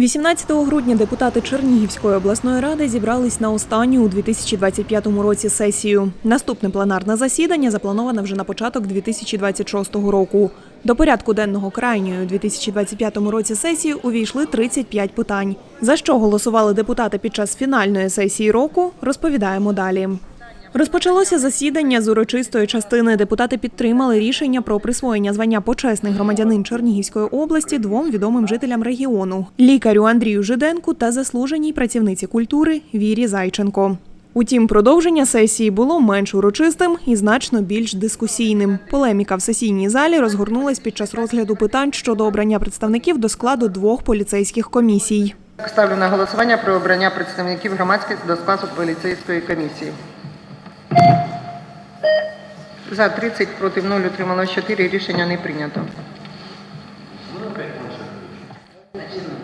18 грудня депутати Чернігівської обласної ради зібрались на останню у 2025 році сесію. Наступне пленарне засідання заплановане вже на початок 2026 року. До порядку денного крайньої у 2025 році сесії увійшли 35 питань. За що голосували депутати під час фінальної сесії року, розповідаємо далі. Розпочалося засідання з урочистої частини. Депутати підтримали рішення про присвоєння звання почесний громадянин Чернігівської області двом відомим жителям регіону лікарю Андрію Жиденку та заслуженій працівниці культури Вірі Зайченко. Утім, продовження сесії було менш урочистим і значно більш дискусійним. Полеміка в сесійній залі розгорнулась під час розгляду питань щодо обрання представників до складу двох поліцейських комісій. Ставлю на голосування про обрання представників громадських до складу поліцейської комісії. За 30, проти 0, утрималось 4, рішення не прийнято.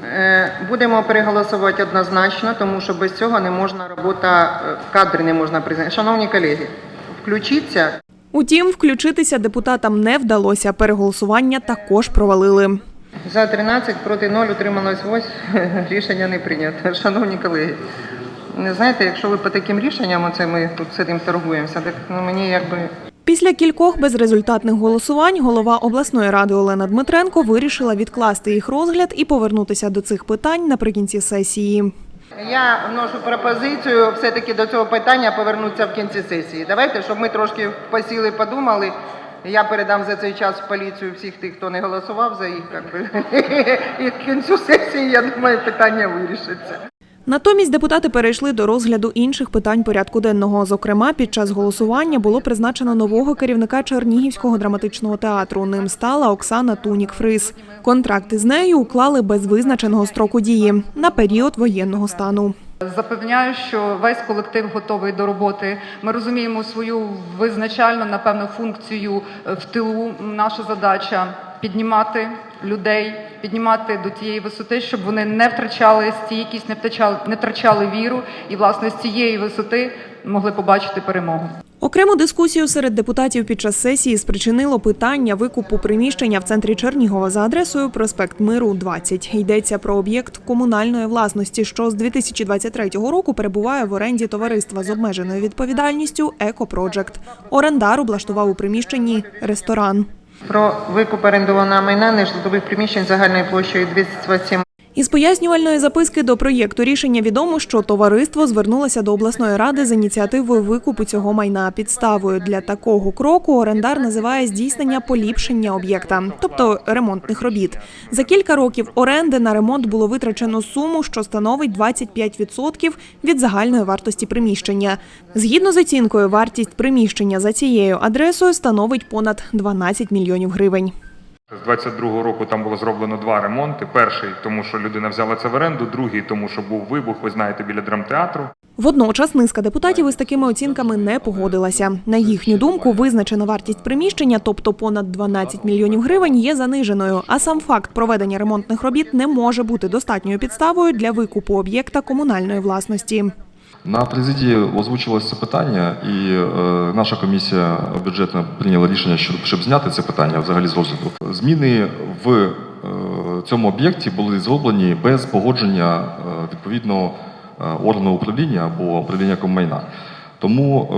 Е, Будемо переголосувати однозначно, тому що без цього не можна робота, е, кадри не можна признати. Шановні колеги, включіться, Утім, включитися депутатам не вдалося. Переголосування також провалили. За 13, проти 0, утрималось 8. Рішення не прийнято. Шановні колеги, не знаєте, якщо ви по таким рішенням, оце ми тут сидимо торгуємося, так ну, мені якби Після кількох безрезультатних голосувань голова обласної ради Олена Дмитренко вирішила відкласти їх розгляд і повернутися до цих питань наприкінці сесії. я вношу пропозицію все-таки до цього питання повернутися в кінці сесії. Давайте, щоб ми трошки посіли, подумали. Я передам за цей час в поліцію всіх тих, хто не голосував за їх, і в кінцю сесії, я думаю, питання вирішиться. Натомість депутати перейшли до розгляду інших питань порядку денного. Зокрема, під час голосування було призначено нового керівника Чернігівського драматичного театру. Ним стала Оксана Тунік-Фрис. Контракт із нею уклали без визначеного строку дії на період воєнного стану. Запевняю, що весь колектив готовий до роботи. Ми розуміємо свою визначальну, напевно, функцію е, в тилу. Наша задача піднімати людей, піднімати до тієї висоти, щоб вони не втрачали стійкість, не втрачали, не втрачали віру, і власне з цієї висоти могли побачити перемогу. Окрему дискусію серед депутатів під час сесії спричинило питання викупу приміщення в центрі Чернігова за адресою проспект Миру 20. Йдеться про об'єкт комунальної власності, що з 2023 року перебуває в оренді товариства з обмеженою відповідальністю «Екопроджект». Орендар облаштував у приміщенні ресторан. Про викуп орендованого майна нежитлових приміщень загальною площею 227 Із пояснювальної записки до проєкту рішення відомо, що товариство звернулося до обласної ради з ініціативою викупу цього майна. Підставою для такого кроку орендар називає здійснення поліпшення об'єкта, тобто ремонтних робіт. За кілька років оренди на ремонт було витрачено суму, що становить 25% від загальної вартості приміщення. Згідно з оцінкою, вартість приміщення за цією адресою становить понад 12 мільйонів гривень. З 22-го року там було зроблено два ремонти. Перший, тому що людина взяла це в оренду, другий, тому що був вибух, ви знаєте, біля драмтеатру. Водночас низка депутатів із такими оцінками не погодилася. На їхню думку, визначена вартість приміщення, тобто понад 12 мільйонів гривень, є заниженою. А сам факт проведення ремонтних робіт не може бути достатньою підставою для викупу об'єкта комунальної власності. На президії озвучилось це питання, і е, наша комісія бюджетна прийняла рішення, щоб, щоб зняти це питання взагалі з розгляду. Зміни в е, цьому об'єкті були зроблені без погодження е, відповідного е, органу управління або управління коммайна. Тому,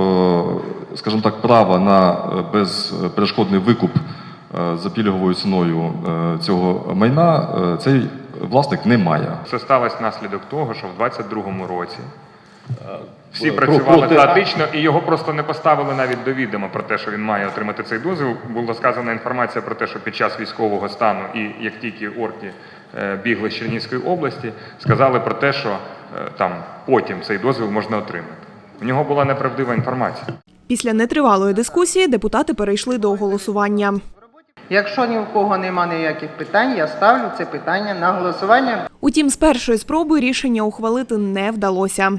е, скажімо так, права на е, безперешкодний викуп е, за пільговою ціною е, цього майна е, цей власник не має. Це сталося внаслідок того, що в 22-му році всі працювали проти- хаотично, і його просто не поставили навіть до відома про те, що він має отримати цей дозвіл. Була сказана інформація про те, що під час військового стану і як тільки орки е, бігли з Чернігівської області, сказали про те, що е, там потім цей дозвіл можна отримати. У нього була неправдива інформація. Після нетривалої дискусії депутати перейшли до голосування. Якщо ні у кого нема ніяких питань, я ставлю це питання на голосування. Утім, з першої спроби рішення ухвалити не вдалося.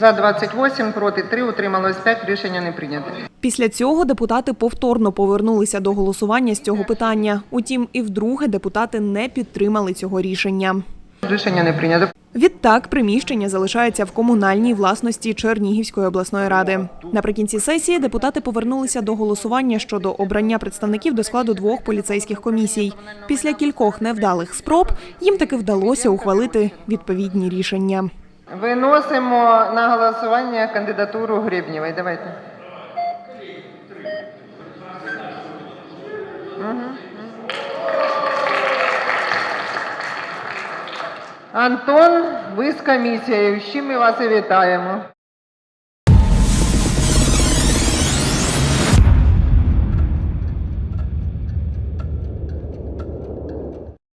За 28, проти 3, утрималось 5, рішення не прийнято. Після цього депутати повторно повернулися до голосування з цього питання. Утім, і вдруге депутати не підтримали цього рішення. Рішення не прийнято. Відтак, приміщення залишається в комунальній власності Чернігівської обласної ради. Наприкінці сесії депутати повернулися до голосування щодо обрання представників до складу двох поліцейських комісій. Після кількох невдалих спроб їм таки вдалося ухвалити відповідні рішення. Виносимо на голосування кандидатуру Гребнєвої. Давайте. Антон, ви з комісією. З чим ми вас і вітаємо.